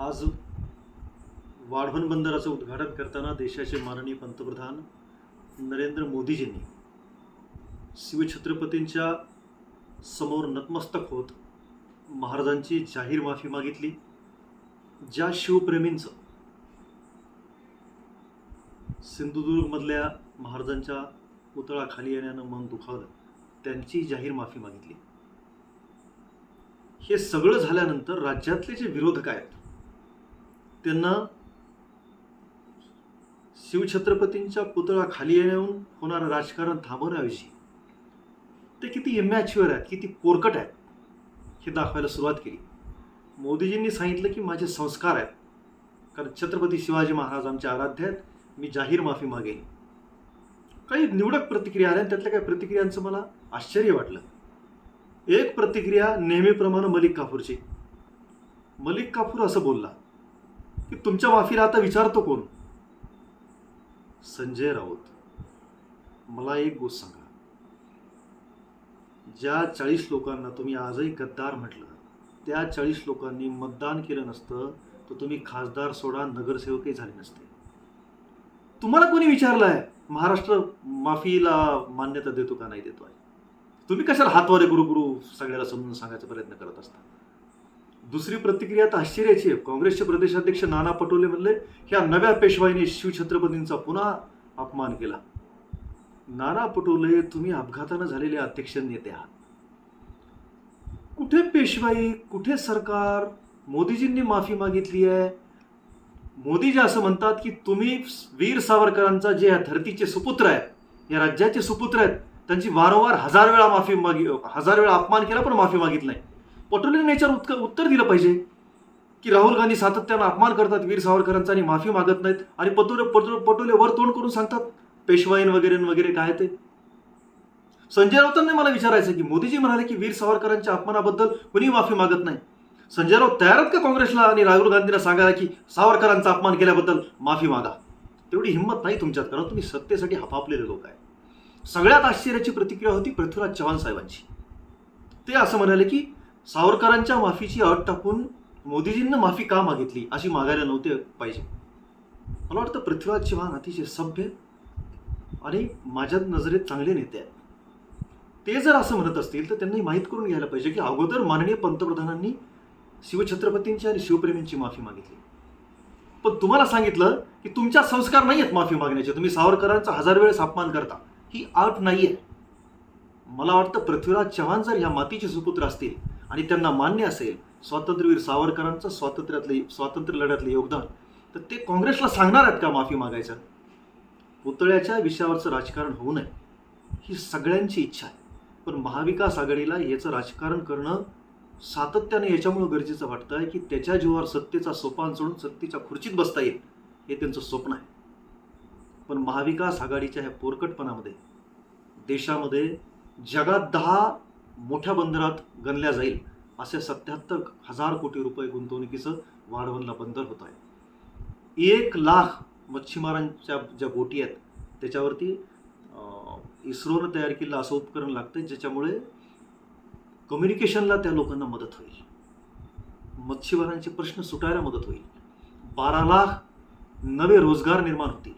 आज वाढवण बंदराचं उद्घाटन करताना देशाचे माननीय पंतप्रधान नरेंद्र मोदीजींनी शिवछत्रपतींच्या समोर नतमस्तक होत महाराजांची जाहीर माफी मागितली. ज्या शिवप्रेमींचं सिंधुदुर्गमधल्या महाराजांच्या पुतळा खाली येण्यानं मन दुखावलं त्यांची जाहीर माफी मागितली. हे सगळं झाल्यानंतर राज्यातले जे विरोधक आहेत त्यांना शिवछत्रपतींच्या पुतळा खाली येऊन होणारं राजकारण थांबवण्याविषयी. ते किती इमॅच्युअर आहेत किती पोरकट आहेत हे दाखवायला सुरुवात केली. मोदीजींनी सांगितलं की माझे संस्कार आहेत. कारण छत्रपती शिवाजी महाराज आमचे आराध्य आहेत. मी जाहीर माफी मागेन. काही निवडक प्रतिक्रिया आल्या आणि त्यातल्या काही प्रतिक्रियांचं मला आश्चर्य वाटलं. एक प्रतिक्रिया नेहमीप्रमाणे मलिक काफूरची. मलिक काफूर असं बोलला की तुमच्या माफीला आता विचारतो कोण? संजय राऊत. मला एक गोष्ट सांगा. ज्या चाळीस लोकांना तुम्ही आजही गद्दार म्हटलं त्या चाळीस लोकांनी मतदान केलं नसतं तर तुम्ही खासदार सोडा नगरसेवकही झाले नसते. तुम्हाला कोणी विचारलं आहे महाराष्ट्र माफीला मान्यता देतो का नाही देतो आहे तुम्ही कशाला हातवारे गुरु गुरु सगळ्याला समजून सांगायचा प्रयत्न करत असता? दुसरी प्रतिक्रिया तर आश्चर्याची आहे. काँग्रेसचे प्रदेशाध्यक्ष नाना पटोले म्हणले ह्या नव्या पेशवाईने शिवछत्रपतींचा पुन्हा अपमान केला. नाना पटोले तुम्ही अपघातानं झालेले अध्यक्ष नेते आहात. कुठे पेशवाई कुठे सरकार? मोदीजींनी माफी मागितली आहे. मोदीजी असं म्हणतात की तुम्ही वीर सावरकरांचा जे या धरतीचे सुपुत्र आहेत या राज्याचे सुपुत्र आहेत त्यांची वारंवार हजार वेळा माफी मागी हजार वेळा अपमान केला पण माफी मागितली नाही. पटोलेने याच्यावर उत्तर उत्तर दिलं पाहिजे. की राहुल गांधी सातत्यानं अपमान करतात वीर सावरकरांचा आणि माफी मागत नाहीत. आणि पटोले पटोले पटोले वर तोंड करून सांगतात पेशवाईन वगैरे न वगैरे काय ते? संजय राऊतांनी मला विचारायचं की मोदीजी म्हणाले की वीर सावरकरांच्या अपमानाबद्दल कुणी माफी मागत नाही? संजय राऊत तयार आहेत का काँग्रेसला? आणि राहुल गांधींना सांगायला की सावरकरांचा अपमान केल्याबद्दल माफी मागा. तेवढी हिंमत नाही तुमच्यात कारण तुम्ही सत्तेसाठी हपापलेले लोक आहे. सगळ्यात आश्चर्याची प्रतिक्रिया होती पृथ्वीराज चव्हाण साहेबांची. ते असं म्हणाले की सावरकरांच्या माफीची अट टाकून मोदीजींना माफी का मागितली अशी मागायला नव्हते पाहिजे. मला वाटतं पृथ्वीराज चव्हाण अतिशय सभ्य आणि माझ्या नजरेत चांगले नेते आहेत. ते जर असं म्हणत असतील तर त्यांनी माहीत करून घ्यायला पाहिजे की अगोदर माननीय पंतप्रधानांनी शिवछत्रपतींची आणि शिवप्रेमींची माफी मागितली. पण तुम्हाला सांगितलं की तुमच्या संस्कार नाही आहेत माफी मागण्याचे. तुम्ही सावरकरांचा हजार वेळेस अपमान करता. ही आट नाही आहे मला वाटतं पृथ्वीराज चव्हाण जर ह्या मातीचे सुपुत्र असतील आणि त्यांना मान्य असेल स्वातंत्र्यवीर सावरकरांचं स्वातंत्र्यातलं स्वातंत्र्य लढ्यातलं योगदान तर ते काँग्रेसला सांगणार आहेत का माफी मागायचं? पुतळ्याच्या विषयावरचं राजकारण होऊ नये ही सगळ्यांची इच्छा आहे. पण महाविकास आघाडीला याचं राजकारण करणं सातत्याने याच्यामुळं गरजेचं वाटतं आहे की त्याच्या जीवावर सत्तेचा सोपान सोडून सत्तेच्या खुर्चीत बसता येईल हे त्यांचं स्वप्न आहे. पण महाविकास आघाडीच्या ह्या पोरकटपणामध्ये देशामध्ये जगात दहा मोठ्या बंदरात गणल्या जाईल असे सत्याहत्तर हजार कोटी रुपये गुंतवणुकीचं वाढवणला बंदर होत आहे. एक लाख मच्छीमारांच्या ज्या बोटी आहेत त्याच्यावरती इस्रोनं तयार केलेलं असं उपकरण लागतं ज्याच्यामुळे कम्युनिकेशनला त्या लोकांना मदत होईल. मच्छीमारांचे प्रश्न सुटायला मदत होईल. बारा लाख नवे रोजगार निर्माण होतील.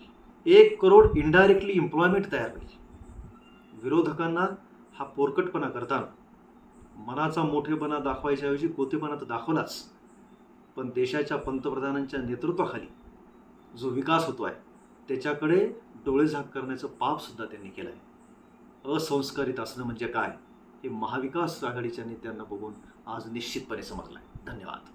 एक करोड इनडायरेक्टली एम्प्लॉयमेंट तयार होईल. विरोधकांना हा पोरकटपणा करताना मनाचा मोठेपणा दाखवायच्याऐवजी कोतेपणा तर दाखवलाच. पण देशाच्या पंतप्रधानांच्या नेतृत्वाखाली जो विकास होतो आहे त्याच्याकडे डोळेझाक करण्याचं पापसुद्धा त्यांनी केलं आहे असंस्कारित असणं म्हणजे काय हे महाविकास आघाडीच्या नेत्यांना बघून आज निश्चितपणे समजलं आहे धन्यवाद.